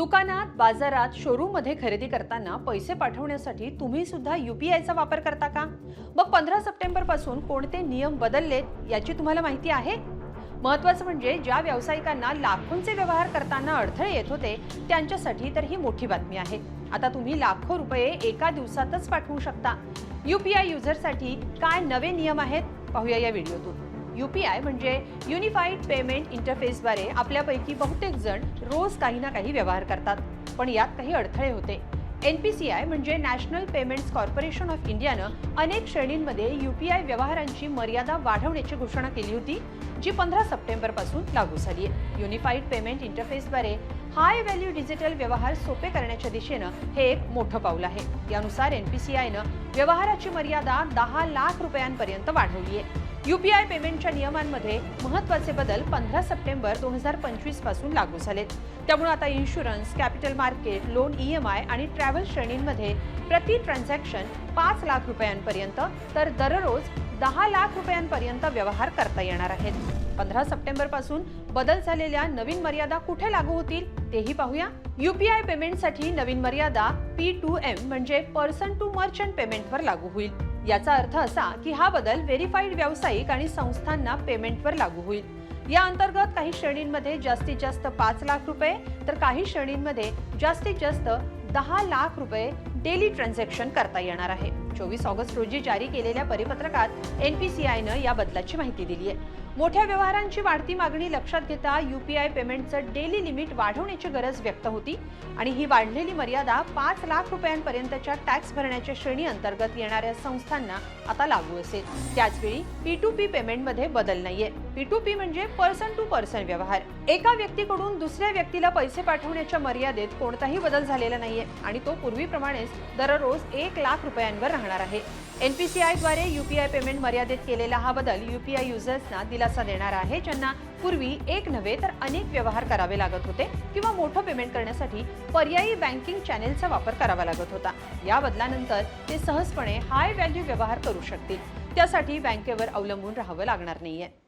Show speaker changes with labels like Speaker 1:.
Speaker 1: दुकानात बाजारात शोरूममध्ये खरेदी करताना पैसे पाठवण्यासाठी तुम्ही सुद्धा आयचा वापर करता का? मग पंधरा सप्टेंबरपासून कोणते नियम बदललेत याची तुम्हाला माहिती आहे? महत्वाचं म्हणजे ज्या व्यावसायिकांना लाखोंचे व्यवहार करताना अडथळे येत होते त्यांच्यासाठी तर ही मोठी बातमी आहे. आता तुम्ही लाखो रुपये एका दिवसातच पाठवू शकता. युपीआय युजरसाठी काय नवे नियम आहेत? पाहूया या व्हिडिओतून. यू पी आय म्हणजे युनिफाईड पेमेंट इंटरफेसद्वारे आपल्यापैकी बहुतेक जण रोज काही ना काही व्यवहार करतात. पण यात काही अडथळे होते. एन पी सी आय म्हणजे नॅशनल पेमेंट्स कॉर्पोरेशन ऑफ इंडियानं अनेक श्रेणींमध्ये यू पी आय व्यवहारांची मर्यादा वाढवण्याची घोषणा केली होती जी पंधरा सप्टेंबरपासून लागू झाली आहे. युनिफाईड पेमेंट इंटरफेसद्वारे हाय व्हॅल्यू डिजिटल व्यवहार सोपे करण्याच्या दिशेनं हे एक मोठं पाऊल आहे. यानुसार एन पी सी आयनं व्यवहाराची मर्यादा दहा लाख रुपयांपर्यंत वाढवली आहे. युपीआय पेमेंटच्या नियमांमध्ये महत्त्वाचे बदल पंधरा सप्टेंबर दोन हजार पंचवीसपासून लागू झालेत. त्यामुळे आता insurance capital market loan E M I आणि ट्रॅव्हल श्रेणींमध्ये प्रति ट्रान्झॅक्शन पाच लाख रुपयांपर्यंत तर दररोज दहा लाख रुपयांपर्यंत व्यवहार करता येणार आहेत. पंधरा सप्टेंबरपासून बदल झालेल्या नवीन मर्यादा कुठे लागू होतील तेही पाहूया. युपीआय पेमेंटसाठी नवीन मर्यादा पी टू एम म्हणजे पर्सन टू मर्चंट पेमेंटवर लागू होईल. याचा अर्थ असा की हा बदल व्हेरीफाईड व्यावसायिक आणि संस्थांना पेमेंटवर लागू होईल. या अंतर्गत काही श्रेणींमध्ये जास्तीत जास्त पाच लाख रुपये तर काही श्रेणींमध्ये जास्तीत जास्त दहा लाख रुपये डेली ट्रान्झॅक्शन करता येणार आहे. चोवीस ऑगस्ट रोजी जारी केलेल्या परिपत्रकात एनपीसीआयनं या बदलाची माहिती दिली आहे. मोठ्या व्यवहारांची वाढती मागणी लक्षात घेता यूपीआय पेमेंटचं डेली लिमिट वाढवण्याची गरज व्यक्त होती आणि ही वाढलेली मर्यादा पाच लाख रुपयांपर्यंतच्या टॅक्स भरण्याच्या श्रेणी अंतर्गत येणाऱ्या संस्थांना आता लागू असेल. त्याचवेळी पी टू पी पेमेंटमध्ये बदल नाहीये. पी टू पी म्हणजे पर्सन टू पर्सन व्यवहार. एका व्यक्तीकडून दुसऱ्या व्यक्तीला पैसे पाठवण्याच्या मर्यादेत कोणताही बदल झालेला नाहीये आणि तो पूर्वीप्रमाणेच दररोज एक लाख रुपयांवर राहणार आहे. एनपीसीआयद्वारे आय पेमेंट मर्यादित केलेला हा बदल युपीआय युजर्सना दिलासा देणारा आहे. ज्यांना पूर्वी एक नव्हे तर अनेक व्यवहार करावे लागत होते किंवा मोठं पेमेंट करण्यासाठी पर्यायी बँकिंग चॅनेलचा वापर करावा लागत होता. या बदलानंतर ते सहजपणे हाय व्हॅल्यू व्यवहार करू शकतील. त्यासाठी बँकेवर अवलंबून राहावं लागणार नाहीये.